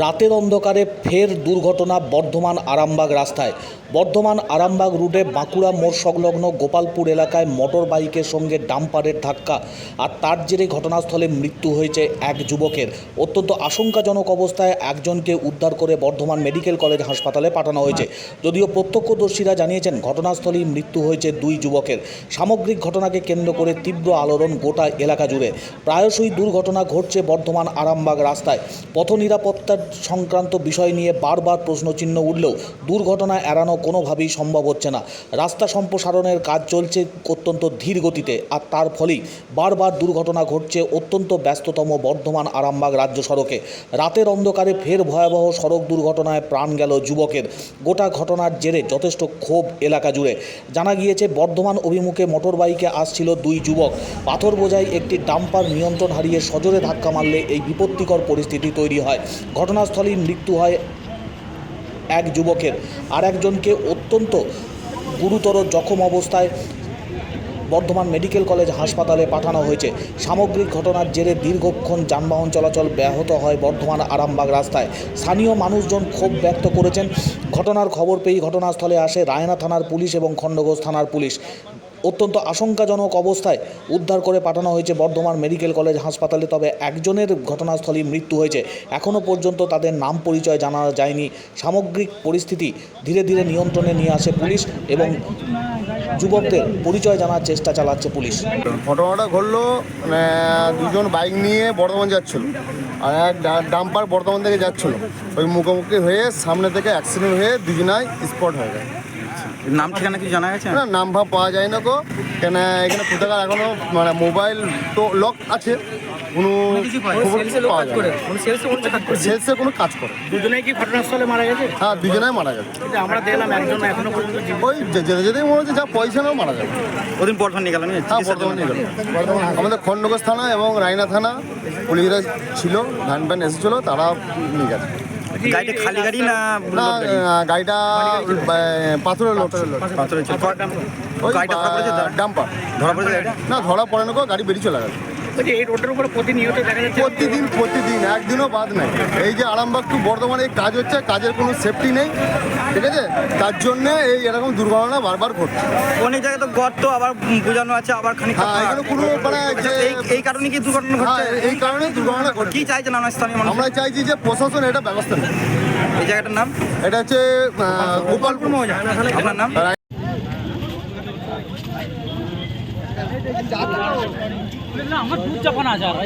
রাতের অন্ধকারে ফের দুর্ঘটনা বর্ধমান আরামবাগ রাস্তায়। বর্ধমান আরামবাগ রুটে বাঁকুড়া মোড় সংলগ্ন গোপালপুর এলাকায় মোটর বাইকের সঙ্গে ডাম্পারের ধাক্কা আর তার জেরে ঘটনাস্থলে মৃত্যু হয়েছে এক যুবকের। অত্যন্ত আশঙ্কাজনক অবস্থায় একজনকে উদ্ধার করে বর্ধমান মেডিকেল কলেজ হাসপাতালে পাঠানো হয়েছে। যদিও প্রত্যক্ষদর্শীরা জানিয়েছেন, ঘটনাস্থলেই মৃত্যু হয়েছে দুই যুবকের। সামগ্রিক ঘটনাকে কেন্দ্র করে তীব্র আলোড়ন গোটা এলাকা জুড়ে। প্রায়শই দুর্ঘটনা ঘটছে বর্ধমান আরামবাগ রাস্তায়। পথ নিরাপত্তার সংক্রান্ত বিষয় নিয়ে বারবার প্রশ্নচিহ্ন উঠলেও দুর্ঘটনা এড়ানো কোনোভাবেই সম্ভব হচ্ছে না। রাস্তা সম্প্রসারণের কাজ চলছে অত্যন্ত ধীর গতিতে আর তার ফলেই বারবার দুর্ঘটনা ঘটছে অত্যন্ত ব্যস্ততম বর্ধমান আরামবাগ রাজ্য সড়কে। রাতের অন্ধকারে ফের ভয়াবহ সড়ক দুর্ঘটনায় প্রাণ গেল যুবকের। গোটা ঘটনার জেরে যথেষ্ট ক্ষোভ এলাকা জুড়ে। জানা গিয়েছে, বর্ধমান অভিমুখে মোটর বাইকে আসছিল দুই যুবক। পাথর বোঝাই একটি ডাম্পার নিয়ন্ত্রণ হারিয়ে সজোরে ধাক্কা মারলে এই বিপত্তিকর পরিস্থিতি তৈরি হয়। ঘটনাস্থলেই মৃত্যু হয় এক যুবকের। আর একজনকে অত্যন্ত গুরুতর জখম অবস্থায় বর্ধমান মেডিকেল কলেজ হাসপাতালে পাঠানো হয়েছে। সামগ্রিক ঘটনার জেরে দীর্ঘক্ষণ যানবাহন চলাচল ব্যাহত হয় বর্ধমান আরামবাগ রাস্তায়। স্থানীয় মানুষজন ক্ষোভ ব্যক্ত করেছেন। ঘটনার খবর পেয়ে ঘটনাস্থলে আসে রায়না থানার পুলিশ এবং খণ্ডঘোষ থানার পুলিশ। অত্যন্ত আশঙ্কাজনক অবস্থায় উদ্ধার করে পাঠানো হয়েছে বর্ধমান মেডিকেল কলেজ হাসপাতালে তবে একজনের ঘটনাস্থলে মৃত্যু হয়েছে। এখনও পর্যন্ত তাদের নাম পরিচয় জানা যায়নি। সামগ্রিক পরিস্থিতি ধীরে ধীরে নিয়ন্ত্রণে নিয়ে আসে পুলিশ এবং যুবকদের পরিচয় জানার চেষ্টা চালাচ্ছে পুলিশ। ঘটনাটা ঘটলো মানে দুজন বাইক নিয়ে বর্ধমান যাচ্ছিল আর এক ডাম্পার বর্ধমান থেকে যাচ্ছিল। ওই মুখোমুখি হয়ে সামনে থেকে অ্যাক্সিডেন্ট হয়ে দুজনাই স্পট হয়ে যায় নাম ঠিকানা কি জানা গেছে? না নাম ভাব পাওয়া যায় না গো কেন এখানে কোথাকার এখনও মানে মোবাইল তো লক আছে। কোনো সেলসে কোনো কাজ করে দুজনেই কি ঘটনাস্থলে মারা গেছে? হ্যাঁ দুজনাই মারা গেছে। আমরা দেখলাম একজন এখনও পর্যন্ত ওই যেতে যেতেই মনে হচ্ছে যা পয়সা নাও মারা যাবে। ওদিন বর্ধমান নিয়ে গেলাম হ্যাঁ বর্ধমান নিয়ে গেল আমাদের খণ্ডঘোষ থানা এবং রায়না থানা পুলিশরা ছিল ভ্যান ভ্যান এসেছিল তারা নিয়ে গেছে। গাড়িটা খালি গাড়ি না না গাড়িটা পাথরের লোড। ছিল পাথরে ছিল। ওই গাড়িটা ধরা পড়েছে ডাম্পার। ধরা পড়েছে না ধরা পড়ে না গাড়ি বেরিয়ে চলে গেছে এই রোডের উপরে প্রতিনিয়ত দেখা যাচ্ছে প্রতিদিন প্রতিদিন একদিনও বাদ নেই। এই যে আরামবাগ টু বর্ধমানে এই কাজ হচ্ছে কাজের কোনো সেফটি নেই ঠিক আছে? তার জন্য এই এরকম দুর্ঘটনা বারবার ঘটছে। অনেক জায়গায় তো গর্ত আবার বোঝানো আছে আবার খানিকটা হ্যাঁ এখানে কোনো মানে যে এই কারণে কি দুর্ঘটনা হ্যাঁ ঘটছে এই কারণে দুর্ঘটনা ঘটছে। কি চাইছেন আমরা স্থানীয় মানুষ? আমরা চাইছি যে প্রশাসন এটা ব্যবস্থা নেই এই জায়গাটার নাম? এটা হচ্ছে গোপালপুর। আপনার নাম? আমার দুধ চাপানো আছে আর